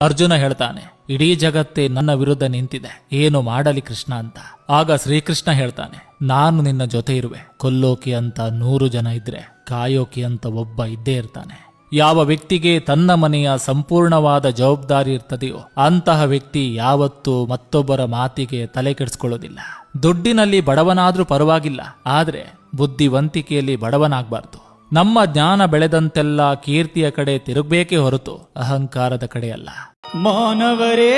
ಅರ್ಜುನ ಹೇಳ್ತಾನೆ, ಇಡೀ ಜಗತ್ತೇ ನನ್ನ ವಿರುದ್ಧ ನಿಂತಿದೆ. ಏನು ಮಾಡಲಿ ಕೃಷ್ಣ ಅಂತ. ಆಗ ಶ್ರೀಕೃಷ್ಣ ಹೇಳ್ತಾನೆ, ನಾನು ನಿನ್ನ ಜೊತೆ ಇರುವೆ ಕೊಲ್ಲೋಕೆ ಅಂತ ನೂರು ಜನ ಇದ್ರೆ, ಕಾಯೋಕೆ ಅಂತ ಒಬ್ಬ ಇದ್ದೇ ಇರ್ತಾನೆ. ಯಾವ ವ್ಯಕ್ತಿಗೆ ತನ್ನ ಮನೆಯ ಸಂಪೂರ್ಣವಾದ ಜವಾಬ್ದಾರಿ ಇರ್ತದೆಯೋ, ಅಂತಹ ವ್ಯಕ್ತಿ ಯಾವತ್ತೂ ಮತ್ತೊಬ್ಬರ ಮಾತಿಗೆ ತಲೆ ಕೆಡಿಸ್ಕೊಳ್ಳೋದಿಲ್ಲ. ದುಡ್ಡಿನಲ್ಲಿ ಬಡವನಾದ್ರೂ ಪರವಾಗಿಲ್ಲ, ಆದ್ರೆ ಬುದ್ಧಿವಂತಿಕೆಯಲ್ಲಿ ಬಡವನಾಗಬಾರ್ದು. ನಮ್ಮ ಜ್ಞಾನ ಬೆಳೆದಂತೆಲ್ಲ ಕೀರ್ತಿಯ ಕಡೆ ತಿರುಗಬೇಕೇ ಹೊರತು ಅಹಂಕಾರದ ಕಡೆಯಲ್ಲ. ಮಾನವರೇ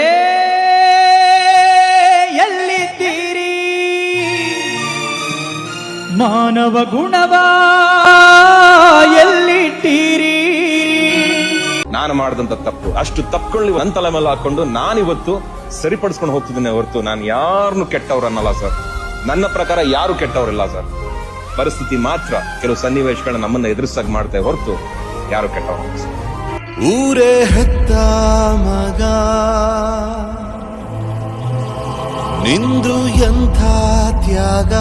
ಎಲ್ಲಿದ್ದೀರಿ? ಮಾನವ ಗುಣವ ಎಲ್ಲಿಟ್ಟೀರಿ? ನಾನು ಮಾಡಿದಂತ ತಪ್ಪು. ಅಷ್ಟು ತಪ್ಪುಗಳು ನನ್ನ ತಲೆ ಮೇಲೆ ಹಾಕೊಂಡು ನಾನಿವತ್ತು ಸರಿಪಡಿಸ್ಕೊಂಡು ಹೋಗ್ತಿದ್ದೇನೆ ಹೊರತು ನಾನು ಯಾರನ್ನು ಕೆಟ್ಟವ್ರನ್ನಲ್ಲ ಸರ್. ನನ್ನ ಪ್ರಕಾರ ಯಾರು ಕೆಟ್ಟವರಿಲ್ಲ ಸರ್. ಪರಿಸ್ಥಿತಿ ಮಾತ್ರ ಕೆಲವು ಸನ್ನಿವೇಶಗಳನ್ನ ನಮ್ಮನ್ನ ಎದುರಿಸಾಗ ಮಾಡ್ತೇವೆ ಹೊರತು ಯಾರು ಕೆಟ್ಟ ಊರೇ ಹೆತ್ತ ಮಗ. ನಿಂದು ಎಂಥ ತ್ಯಾಗ?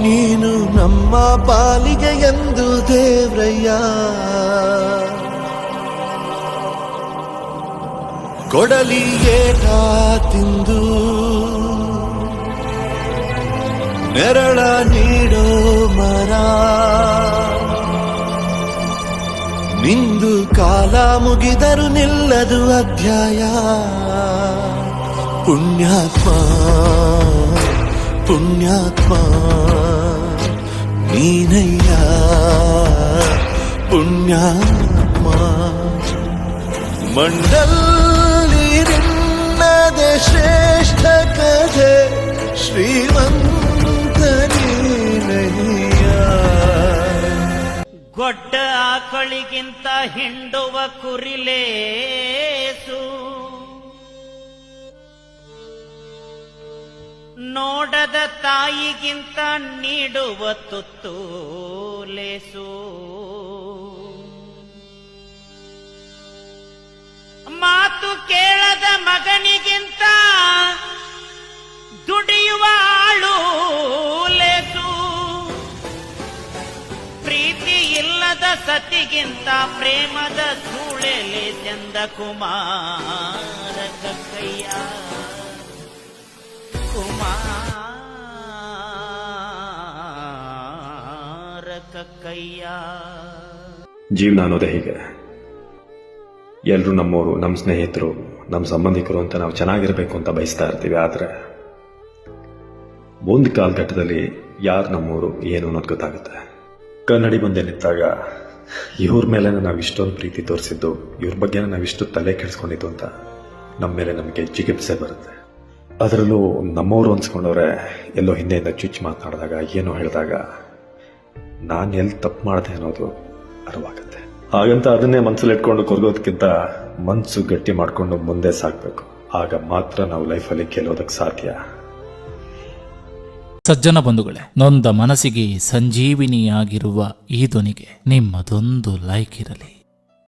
ನೀನು ನಮ್ಮ ಪಾಲಿಗೆ ಎಂದು ದೇವ್ರಯ್ಯ. ಕೊಡಲಿ ಏಟ ತಿಂದು. ನೆರಳ ನೀಡೋ ಮರ. ನಿಂದು ಕಾಲ ಮುಗಿದರು ನಿಲ್ಲದು ಅಧ್ಯಾಯ. ಪುಣ್ಯಾತ್ಮ ಪುಣ್ಯಾತ್ಮ, ನೀನಯ್ಯ. ಪುಣ್ಯಾತ್ಮ, ಮಂಡಲ್ಲಿ ನಿನ್ನದೆ ಶ್ರೇಷ್ಠ ಕಥೆ ಶ್ರೀಮಂತ ಗೊಡ್ಡ ಆಕಳಿಗಿಂತ ಹಿಂಡುವ ಕುರಿಲೇಸು. ನೋಡದ ತಾಯಿಗಿಂತ ನೀಡುವ ತುತ್ತು ಲೇಸು. ಮಾತು ಕೇಳದ ಸತಿಗಿಂತ ಪ್ರೇಮದ ಸೂಳೆಲೆ ಚಂದ ಕುಮಾರ ಕಕ್ಕಯ್ಯ. ಕುಮಾರ ಕಕ್ಕಯ್ಯ. ಜೀವನ ಅನ್ನೋದೇ ಹೀಗೆ. ಎಲ್ಲರೂ ನಮ್ಮವರು ನಮ್ಮ ಸ್ನೇಹಿತರು ನಮ್ಮ ಸಂಬಂಧಿಕರು ಅಂತ ನಾವು ಚೆನ್ನಾಗಿರಬೇಕು ಅಂತ ಬಯಸ್ತಾ ಇರ್ತೀವಿ, ಆದರೆ ಒಂದು ಕಾಲಘಟ್ಟದಲ್ಲಿ ಯಾರು ನಮ್ಮವರು ಏನು ಅನ್ನೋದು ಗೊತ್ತಾಗುತ್ತೆ. ಕನ್ನಡಿ ಮುಂದೆ ನಿಂತಾಗ, ಇವ್ರ ಮೇಲೆ ನಾವು ಇಷ್ಟೊಂದು ಪ್ರೀತಿ ತೋರಿಸಿದ್ದು, ಇವ್ರ ಬಗ್ಗೆ ನಾವು ಇಷ್ಟು ತಲೆ ಕೆಡಿಸ್ಕೊಂಡಿದ್ದು ಅಂತ ನಮ್ಮ ಮೇಲೆ ನಮಗೆ ಜಿಗಿಪ್ಸೆ ಬರುತ್ತೆ. ಅದರಲ್ಲೂ ನಮ್ಮವರು ಅನ್ಸ್ಕೊಂಡವ್ರೆ, ಎಲ್ಲೋ ಹಿಂದೆಯಿಂದ ಚುಚ್ಚು ಮಾತನಾಡಿದಾಗ, ಏನೋ ಹೇಳಿದಾಗ, ನಾನು ಎಲ್ಲಿ ತಪ್ಪು ಮಾಡಿದೆ ಅನ್ನೋದು ಅರಿವಾಗುತ್ತೆ. ಹಾಗಂತ ಅದನ್ನೇ ಮನಸ್ಸಲ್ಲಿ ಇಟ್ಕೊಂಡು ಕೊರಗೋದಕ್ಕಿಂತ ಮನಸ್ಸು ಗಟ್ಟಿ ಮಾಡಿಕೊಂಡು ಮುಂದೆ ಸಾಕಬೇಕು ಆಗ ಮಾತ್ರ ನಾವು ಲೈಫಲ್ಲಿ ಗೆಲ್ಲೋದಕ್ಕೆ ಸಾಧ್ಯ. ಸಜ್ಜನ ಬಂಧುಗಳೇ ನೊಂದ ಮನಸ್ಸಿಗೆ ಸಂಜೀವಿನಿಯಾಗಿರುವ ಈ ಧ್ವನಿಗೆ ನಿಮ್ಮದೊಂದು ಲೈಕ್ ಇರಲಿ.